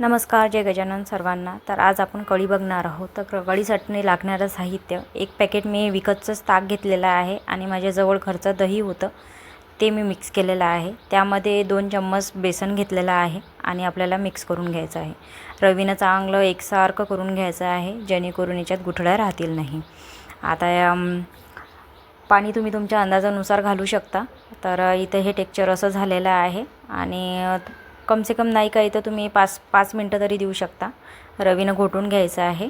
नमस्कार जय गजानन सर्वांना. तर आज आपण कढी बघणार आहोत. तर कळीसाठी लागणारं साहित्य. एक पॅकेट मी विकतचंच ताक घेतलेलं आहे आणि माझ्याजवळ घरचं दही होतं ते मी मिक्स केलेलं आहे. त्यामध्ये दोन चम्मच बेसन घेतलेलं आहे आणि आपल्याला मिक्स करून घ्यायचं आहे. रवीनं चांगलं एकसारखं करून घ्यायचं आहे जेणेकरून याच्यात गुठळ्या राहतील नाही. आता पाणी तुम्ही तुमच्या अंदाजानुसार घालू शकता. तर इथं हे टेक्चर असं झालेलं आहे आणि कमसे कम से कम नाही काही तर तुम्ही पाच पाच मिनटं तरी देऊ शकता. रवीनं घोटून घ्यायचं आहे.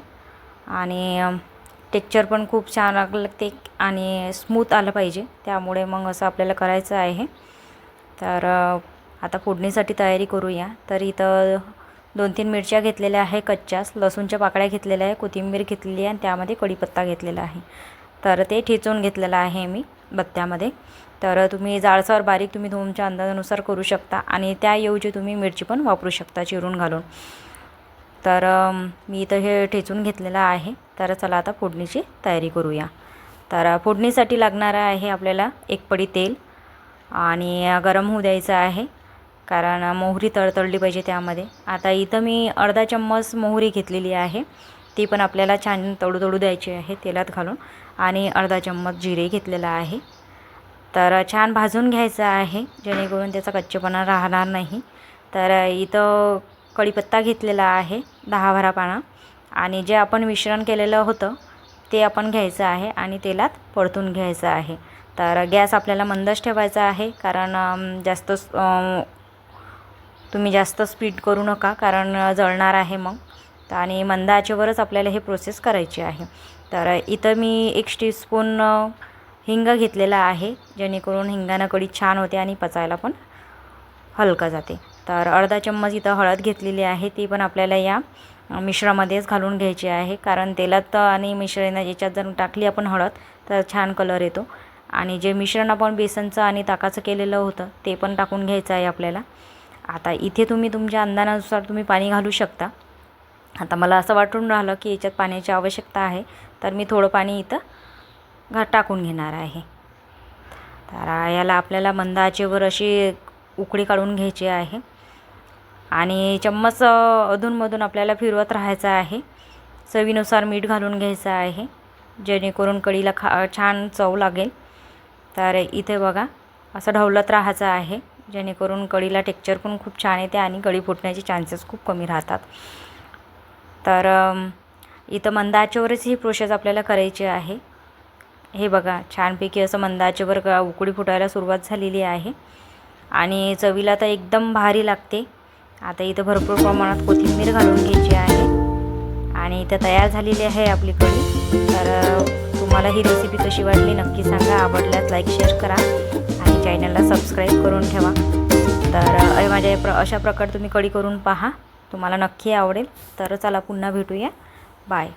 आणि टेक्चर पण खूप छान लागते आणि स्मूथ आलं पाहिजे. त्यामुळे मग असं आपल्याला करायचं आहे. तर आता फोडणीसाठी तयारी करूया. तर इथं दोन तीन मिरच्या घेतलेल्या आहे कच्च्याच लसूणच्या पाकळ्या घेतलेल्या आहे कोथिंबीर घेतलेली आहे आणि त्यामध्ये कढीपत्ता घेतलेला आहे. तर ते ठेचून घेतलेलं आहे मी बत्त्यामध्ये. तर तुम्ही जाडसर बारीक तुम्ही तुमच्या अंदाजानुसार करू शकता आणि त्याऐवजी तुम्ही मिरची पण वापरू शकता चिरून घालून. तर मी इथं हे ठेचून घेतलेलं आहे. तर चला आता फोडणीची तयारी करूया. तर फोडणीसाठी लागणारं आहे आपल्याला एक पडी तेल आणि गरम होऊ द्यायचं आहे कारण मोहरी तळतळली पाहिजे त्यामध्ये. आता इथं मी अर्धा चम्मच मोहरी घेतलेली आहे. ती पण आपल्याला छान तळू तळू द्यायची आहे तेलात घालून. आणि अर्धा चम्मच जिरे घेतलेला आहे. तर छान भाजून घ्यायचं आहे. जेणेकरून त्याचा कच्चेपणा राहणार नाही. तर इथं कढीपत्ता घेतलेला आहे दहा बारा पाना. आणि जे आपण मिश्रण केलेलं होतं ते आपण घ्यायचं आहे आणि तेलात परतून घ्यायचं आहे. तर गॅस आपल्याला मंदच ठेवायचा आहे कारण जास्त तुम्ही जास्त स्पीड करू नका कारण जळणार आहे मग. तर आणि मंद आचेवरच आपल्याला हे प्रोसेस करायची आहे. तर इथं मी एक टीस्पून हिंग घेतलेला आहे जेणेकरून हिंगानं कडी छान होते आणि पचायला पण हलका जाते. तर अर्धा चम्मच इथं हळद घेतलेली आहे ती पण आपल्याला या मिश्रामध्येच घालून घ्यायची आहे. कारण तेलात आणि मिश्रण याच्यात जर टाकली आपण हळद तर छान कलर येतो. आणि जे मिश्रण आपण बेसनचं आणि ताकाचं केलेलं होतं ते पण टाकून घ्यायचं आहे आपल्याला. आता इथे तुम्ही तुमच्या अंदाजानुसार तुम्ही पाणी घालू शकता. आता मला असं वाटून राहिलं की याच्यात पाण्याची आवश्यकता आहे तर मी थोडं पाणी इथं घा टाकून घेणार आहे. तर याला आपल्याला मंद आचेवर अशी उकळी काढून घ्यायची आहे. आणि चम्मच अधूनमधून आपल्याला फिरवत राहायचं आहे. चवीनुसार मीठ घालून घ्यायचं आहे जेणेकरून कढीला खा छान चव लागेल. तर इथे बघा असं ढवलत राहायचं आहे जेणेकरून कढीला टेक्चर पण खूप छान येते आणि कढी फुटण्याचे चान्सेस खूप कमी राहतात. तर इथं मंद आचेवरच ही प्रोसेस आपल्याला करायची आहे. हे बघा छानपैकी असं मंद आचेवर उकळी फुटायला सुरुवात झालेली आहे. आणि चवीला तर एकदम भारी लागते. आता इथं भरपूर प्रमाणात कोथिंबीर घालून घ्यायची आहे. आणि इथं तयार झालेली आहे आपली कढी. तर तुम्हाला ही रेसिपी कशी वाटली नक्की सांगा. आवडल्यास लाईक शेअर करा. आणि चॅनलला सबस्क्राईब करून ठेवा. तर माझ्या प्र अशा प्रकारे तुम्ही कढी करून पहा. तुम्हाला नक्की आवडेल. तर चला पुन्हा भेटूया. बाय.